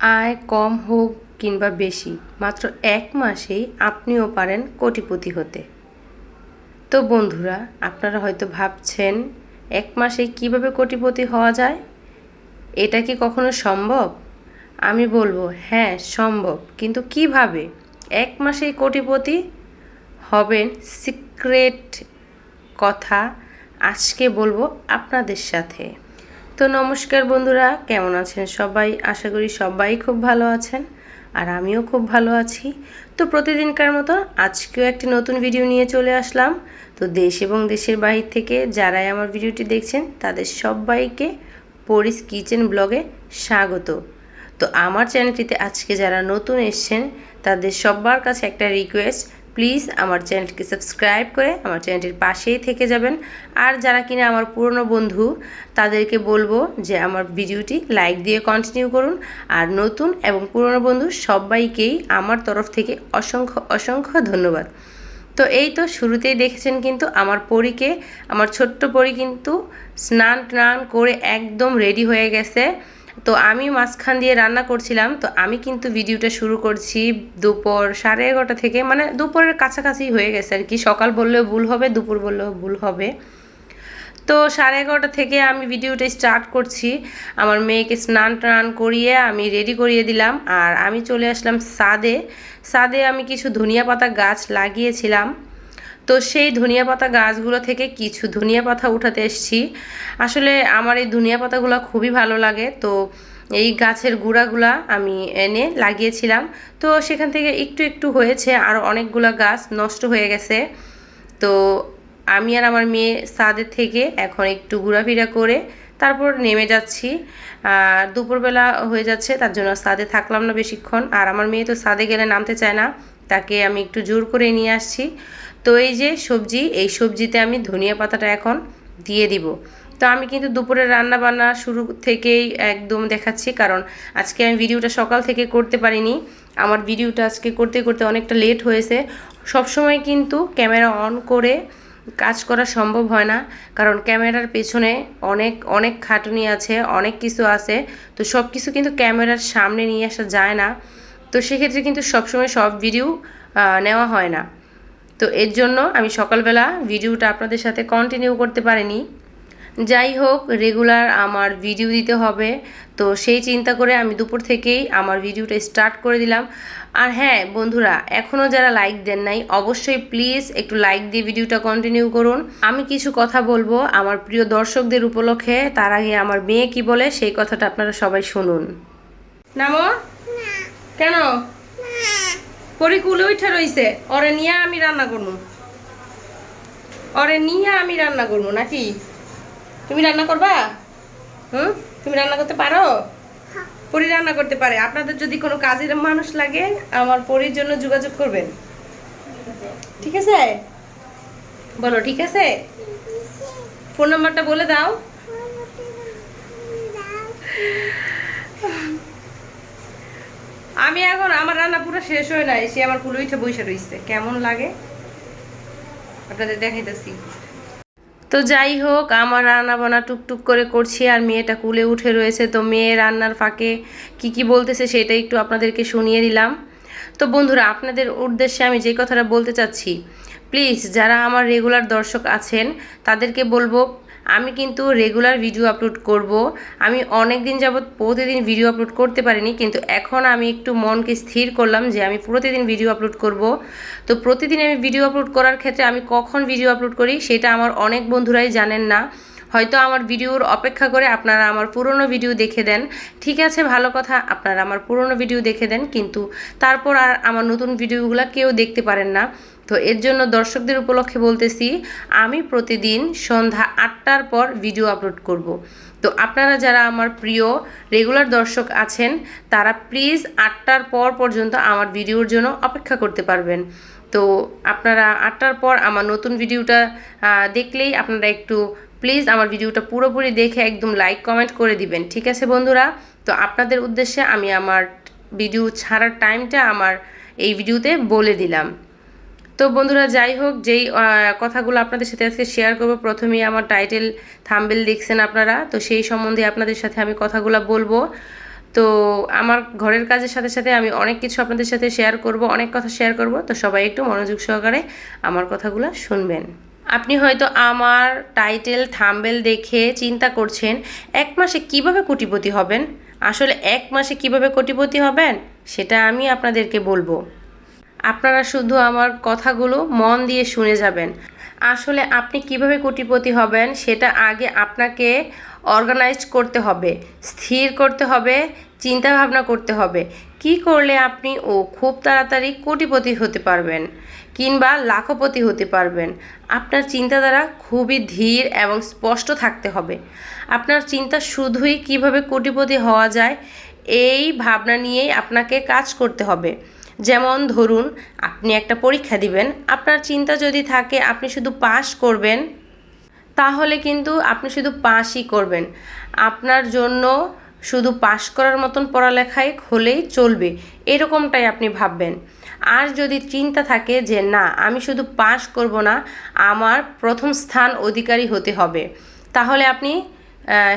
আয় কম হোক কিংবা বেশি, মাত্র এক মাসেই আপনিও পারেন কোটিপতি হতে। তো বন্ধুরা, আপনারা হয়তো ভাবছেন, এক মাসে কীভাবে কোটিপতি হওয়া যায়? এটা কি কখনো সম্ভব? আমি বলব হ্যাঁ সম্ভব। কিন্তু কীভাবে? এক মাসেই কোটিপতি হবেন সিক্রেট কথা আজকে বলব আপনাদের সাথে। তো নমস্কার বন্ধুরা, কেমন আছেন সবাই? আশা করি সবাই খুব ভালো আছেন আর আমিও খুব ভালো আছি। তো প্রতিদিনকার মতো আজকেও একটি নতুন ভিডিও নিয়ে চলে আসলাম। তো দেশ এবং দেশের বাহির থেকে যারাই আমার ভিডিওটি দেখছেন, তাদের সবাইকে পরিস কিচেন ব্লগে স্বাগত। তো আমার চ্যানেলটিতে আজকে যারা নতুন এসছেন, তাদের সবার কাছে একটা রিকোয়েস্ট প্লিজ আমার চ্যানেলটিকে সাবস্ক্রাইব করে আমার চ্যানেলটির পাশেই থেকে যাবেন। আর যারা কিনা আমার পুরনো বন্ধু, তাদেরকে বলব যে আমার ভিডিওটি লাইক দিয়ে কন্টিনিউ করুন। আর নতুন এবং পুরনো বন্ধু সবাইকেই আমার তরফ থেকে অসংখ্য অসংখ্য ধন্যবাদ। তো এই তো শুরুতেই দেখেছেন কিন্তু আমার পরীকে, আমার ছোট্ট পরী কিন্তু স্নান টান করে একদম রেডি হয়ে গেছে। তো আমি মাঝখান দিয়ে রান্না করছিলাম, তো আমি কিন্তু ভিডিওটা শুরু করছি দুপুর সাড়ে এগারোটা থেকে মানে দুপুরের কাছাকাছি হয়ে গেছে আর কি। সকাল বললেও ভুল হবে, দুপুর বললেও ভুল হবে। তো সাড়ে এগারোটা থেকে আমি ভিডিওটা স্টার্ট করছি। আমার মেয়েকে স্নান টান করিয়ে আমি রেডি করিয়ে দিলাম আর আমি চলে আসলাম সাদে। সাদে আমি কিছু ধনিয়া পাতা গাছ লাগিয়েছিলাম। তো সেই ধনিয়া পাতা গাছগুলো থেকে কিছু ধনিয়া পাতা উঠাতে এসছি। আসলে আমার এই ধনিয়া পাতাগুলো খুবই ভালো লাগে। তো এই গাছের গুঁড়াগুলা আমি এনে লাগিয়েছিলাম। তো সেখান থেকে একটু একটু হয়েছে, আর অনেকগুলো গাছ নষ্ট হয়ে গেছে। তো আমি আর আমার মেয়ে সাদের থেকে এখন একটু ঘোরাফেরা করে তারপর নেমে যাচ্ছি। আর দুপুরবেলা হয়ে যাচ্ছে, তার জন্য সাদে থাকলাম না বেশিক্ষণ। আর আমার মেয়ে তো সাদে গেলে নামতে চায় না। তাকে আমি একটু জোর করে নিয়ে আসছি। তো এই যে সবজি, এই সবজিতে আমি ধনিয়া পাতাটা এখন দিয়ে দিব। তো আমি কিন্তু দুপুরে রান্না বান্না শুরু থেকেই একদম দেখাচ্ছি, কারণ আজকে আমি ভিডিওটা সকাল থেকে করতে পারিনি। আমার ভিডিওটা আজকে করতে করতে অনেকটা লেট হয়েছে। সবসময় কিন্তু ক্যামেরা অন করে কাজ করা সম্ভব হয় না, কারণ ক্যামেরার পেছনে অনেক অনেক খাটুনি আছে, অনেক কিছু আছে। তো সব কিছু কিন্তু ক্যামেরার সামনে নিয়ে আসা যায় না। তো সেক্ষেত্রে কিন্তু সবসময় সব ভিডিও নেওয়া হয় না। তো এর জন্য আমি সকালবেলা ভিডিওটা আপনাদের সাথে কন্টিনিউ করতে পারিনি। যাই হোক রেগুলার আমার ভিডিও দিতে হবে। তো সেই চিন্তা করে আমি দুপুর থেকেই আমার ভিডিওটা স্টার্ট করে দিলাম। আর হ্যাঁ বন্ধুরা এখনও যারা লাইক দেন নাই, অবশ্যই প্লিজ একটু লাইক দিয়ে ভিডিওটা কন্টিনিউ করুন। আমি কিছু কথা বলব আমার প্রিয় দর্শকদের উপলক্ষে। তার আগে আমার মেয়ে কি বলে, সেই কথাটা আপনারা সবাই শুনুন। নামো? কেন? পরিকুলে উঠে রইছে। ওরে নিয়ে আমি রান্না করব ওরে নিয়ে আমি রান্না করব নাকি? তুমি রান্না করবা? হুম? তুমি রান্না করতে পারো? পরি রান্না করতে পারে। আপনাদের যদি কোনো কাজের মানুষ লাগে, আমার পরির জন্য যোগাযোগ করবেন। ঠিক আছে? বলো, ঠিক আছে? ফোন নাম্বারটা বলে দাও। আমি এখন, আমার রান্না পুরো শেষ হয়ে নাই, সে আমার কুলো উঠে বসে রইছে। কেমন লাগে? আপনাদের দেখাইতেছি। তো যাই হোক, আমার রান্না বান্না টুকটুক করে করছি আর মেয়েটা কুলে উঠে রয়েছে। তো মেয়ে রান্নার ফাঁকে কি কি বলতেছে সেটা একটু আপনাদেরকে শুনিয়ে দিলাম। তো বন্ধুরা, আপনাদের উদ্দেশ্যে আমি যে কথাটা বলতে চাচ্ছি প্লিজ যারা আমার রেগুলার দর্শক আছেন, তাদেরকে বলব আমি কিন্তু রেগুলার ভিডিও আপলোড করব। আমি অনেক দিন যাবৎ প্রতিদিন ভিডিও আপলোড করতে পারিনি, কিন্তু এখন আমি একটু মনকে স্থির করলাম যে আমি প্রতিদিন ভিডিও আপলোড করব। তো প্রতিদিন আমি ভিডিও আপলোড করার ক্ষেত্রে আমি কখন ভিডিও আপলোড করি সেটা আমার অনেক বন্ধুরাই জানেন না। হয়তো আমার ভিডিওর অপেক্ষা করে আপনারা আমার পুরনো ভিডিও দেখে দেন। ঠিক আছে, ভালো কথা, আপনারা আমার পুরনো ভিডিও দেখে দেন, কিন্তু তারপর আর আমার নতুন ভিডিওগুলো কেউ দেখতে পারেন না। তো এর জন্য দর্শকদের উপলক্ষে বলতেছি, আমি প্রতিদিন সন্ধ্যা আটটার পর ভিডিও আপলোড করব। তো আপনারা যারা আমার প্রিয় রেগুলার দর্শক আছেন, তারা প্লিজ আটটার পর পর্যন্ত আমার ভিডিওর জন্য অপেক্ষা করতে পারবেন। তো আপনারা আটটার পর আমার নতুন ভিডিওটা দেখলেই আপনারা একটু প্লিজ আমার ভিডিওটা পুরোপুরি দেখে একদম লাইক কমেন্ট করে দিবেন। ঠিক আছে বন্ধুরা? তো আপনাদের উদ্দেশ্যে আমি আমার ভিডিও ছাড়ার টাইমটা আমার এই ভিডিওতে বলে দিলাম। তো বন্ধুরা, যাই হোক, যেই কথাগুলো আপনাদের সাথে আজকে শেয়ার করব, প্রথমেই আমার টাইটেল থাম্বেল দেখছেন আপনারা, তো সেই সম্বন্ধে আপনাদের সাথে আমি কথাগুলো বলব। তো আমার ঘরের কাজের সাথে সাথে আমি অনেক কিছু আপনাদের সাথে শেয়ার করব, অনেক কথা শেয়ার করব, তো সবাই একটু মনোযোগ সহকারে আমার কথাগুলো শুনবেন। আপনি হয়তো আমার টাইটেল থাম্বেল দেখে চিন্তা করছেন, এক মাসে কীভাবে কোটিপতি হবেন? আসলে এক মাসে কীভাবে কোটিপতি হবেন? সেটা আমি আপনাদেরকে বলব। আপনারা শুধু আমার কথাগুলো মন দিয়ে শুনে যাবেন। আসলে আপনি কীভাবে কোটিপতি হবেন সেটা আগে আপনাকে অর্গানাইজ করতে হবে, স্থির করতে হবে চিন্তা ভাবনা করতে হবে। কি করলে আপনি ও খুব তাড়াতাড়ি কোটিপতি হতে পারবেন কিংবা লাখপতি হতে পারবেন? আপনার চিন্তাধারা খুবই ধীর এবং স্পষ্ট থাকতে হবে। আপনার চিন্তা শুধুই কীভাবে কোটিপতি হওয়া যায়, এই ভাবনা নিয়েই আপনাকে কাজ করতে হবে। যেমন ধরুন, আপনি একটা পরীক্ষা দিবেন, আপনার চিন্তা যদি থাকে আপনি শুধু পাস করবেন, তাহলে কিন্তু আপনি শুধু পাসই করবেন। আপনার জন্য শুধু পাস করার মতন পড়ালেখাই হলেই চলবে, এরকমটাই আপনি ভাববেন। আর যদি চিন্তা থাকে যে, না, আমি শুধু পাস করব না, আমার প্রথম স্থান অধিকারী হতে হবে, তাহলে আপনি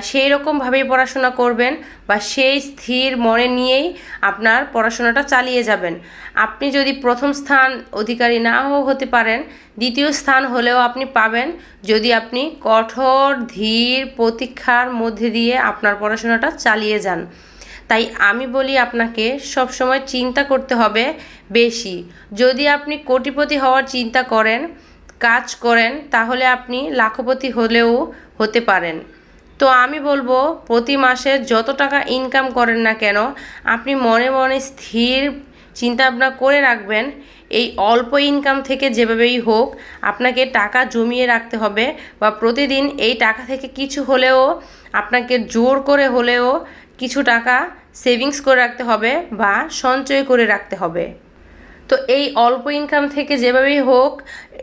সেই রকমভাবেই পড়াশোনা করবেন বা সেই স্থির মনে নিয়েই আপনার পড়াশোনাটা চালিয়ে যাবেন। আপনি যদি প্রথম স্থান অধিকারী নাও হতে পারেন, দ্বিতীয় স্থান হলেও আপনি পাবেন যদি আপনি কঠোর, ধীর প্রতীক্ষার মধ্যে দিয়ে আপনার পড়াশোনাটা চালিয়ে যান। তাই আমি বলি আপনাকে সবসময় চিন্তা করতে হবে বেশি। যদি আপনি কোটিপতি হওয়ার চিন্তা করেন, কাজ করেন, তাহলে আপনি লাখপতি হলেও হতে পারেন। তো আমি বলব, প্রতি মাসে যত টাকা ইনকাম করেন না কেন, আপনি মনে মনে স্থির চিন্তা ভাবনা করে রাখবেন। এই অল্প ইনকাম থেকে যেভাবেই হোক, আপনাকে টাকা জমিয়ে রাখতে হবে বা প্রতিদিন এই টাকা থেকে কিছু হলেও, আপনাকে জোর করে হলেও কিছু টাকা সেভিংস করে রাখতে হবে বা সঞ্চয় করে রাখতে হবে। তো এই অল্প ইনকাম থেকে যেভাবেই হোক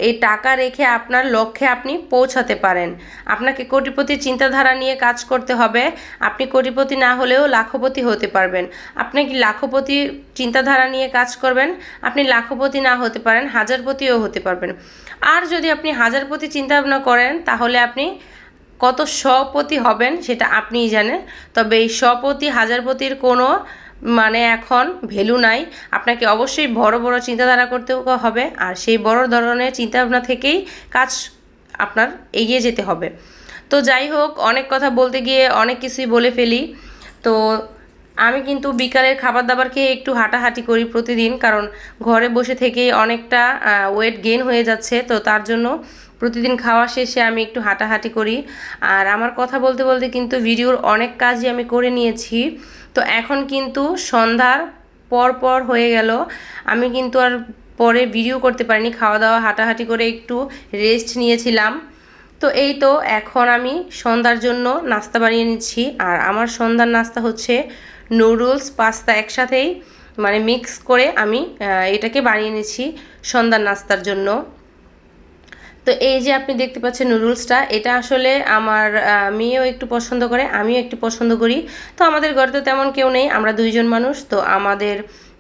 এই টাকা রেখে আপনার লক্ষ্যে আপনি পৌঁছাতে পারেন। আপনাকে কোটিপতি চিন্তাধারা নিয়ে কাজ করতে হবে। আপনি কোটিপতি না হলেও লাখপতি হতে পারবেন। আপনি কি লাখপতি চিন্তাধারা নিয়ে কাজ করবেন? আপনি লাখপতি না হতে পারেন, হাজারপতিও হতে পারবেন। আর যদি আপনি হাজারপতি চিন্তা ভাবনা করেন, তাহলে আপনি কত স্বপতি হবেন সেটা আপনিই জানেন। তবে এই স্বপতি হাজারপতির কোনো মানে এখন ভ্যালু নাই। আপনাকে অবশ্যই বড় বড় চিন্তাধারা করতে হবে। আর সেই বড় ধরনের চিন্তাভাবনা থেকেই কাজ আপনার এগিয়ে যেতে হবে। তো যাই হোক, অনেক কথা বলতে গিয়ে অনেক কিছুই বলে ফেলি। তো আমি কিন্তু বিকালের খাবার দাবার খেয়ে একটু হাঁটাহাঁটি করি প্রতিদিন। কারণ ঘরে বসে থেকেই অনেকটা ওয়েট গেন হয়ে যাচ্ছে। তো তার জন্য প্রতিদিন খাওয়া শেষে আমি একটু হাঁটাহাঁটি করি। আর আমার কথা বলতে বলতে কিন্তু ভিডিওর অনেক কাজই আমি করে নিয়েছি। তো এখন কিন্তু সন্ধ্যার পর পর হয়ে গেল। আমি কিন্তু আর পরে ভিডিও করতে পারিনি। খাওয়া দাওয়া, হাঁটাহাঁটি করে একটু রেস্ট নিয়েছিলাম। তো এই তো এখন আমি সন্ধ্যার জন্য নাস্তা বানিয়ে নিচ্ছি। আর আমার সন্ধ্যার নাস্তা হচ্ছে নুডলস পাস্তা একসাথেই মানে মিক্স করে আমি এটাকে বানিয়ে নিচ্ছি সন্ধ্যার নাস্তার জন্য। তো এই যে আপনি দেখতে পাচ্ছেন নুডলসটা, এটা আসলে আমার মেয়েও একটু পছন্দ করে, আমিও একটু পছন্দ করি। তো আমাদের ঘরে তো তেমন কেউ নেই, আমরা দুইজন মানুষ, তো আমাদের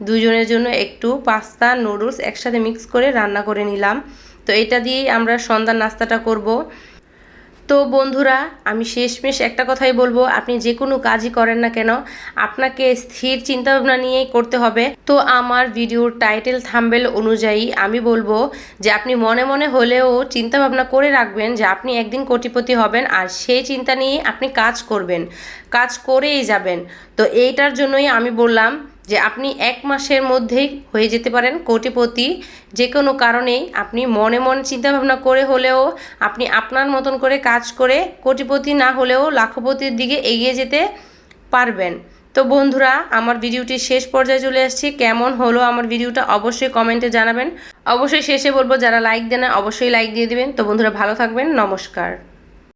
দুজনের জন্য একটু পাস্তা, নুডলস একসাথে মিক্স করে রান্না করে নিলাম। তো এটা দিয়েই আমরা সন্ধ্যার নাস্তাটা করব। তো বন্ধুরা, আমি শেষমেশ একটা কথাই বলব, আপনি যে কোনো কাজই করেন না কেন, আপনাকে স্থির চিন্তাভাবনা নিয়েই করতে হবে। তো আমার ভিডিওর টাইটেল থাম্বেল অনুযায়ী আমি বলব যে, আপনি মনে মনে হলেও চিন্তাভাবনা করে রাখবেন যে, আপনি একদিন কোটিপতি হবেন আর সেই চিন্তা নিয়েই আপনি কাজ করবেন, কাজ করেই যাবেন। তো এইটার জন্যই আমি বললাম যে আপনি এক মাসের মধ্যেই হয়ে যেতে পারেন কোটিপতি। যে কোনো কারণেই আপনি মনে মনে চিন্তাভাবনা করে হলেও, আপনি আপনার মতন করে কাজ করে কোটিপতি না হলেও লাখপতির দিকে এগিয়ে যেতে পারবেন। তো বন্ধুরা, আমার ভিডিওটি শেষ পর্যায়ে চলে আসছি। কেমন হলো আমার ভিডিওটা অবশ্যই কমেন্টে জানাবেন। অবশ্যই শেষে বলব, যারা লাইক দেন অবশ্যই লাইক দিয়ে দেবেন। তো বন্ধুরা, ভালো থাকবেন। নমস্কার।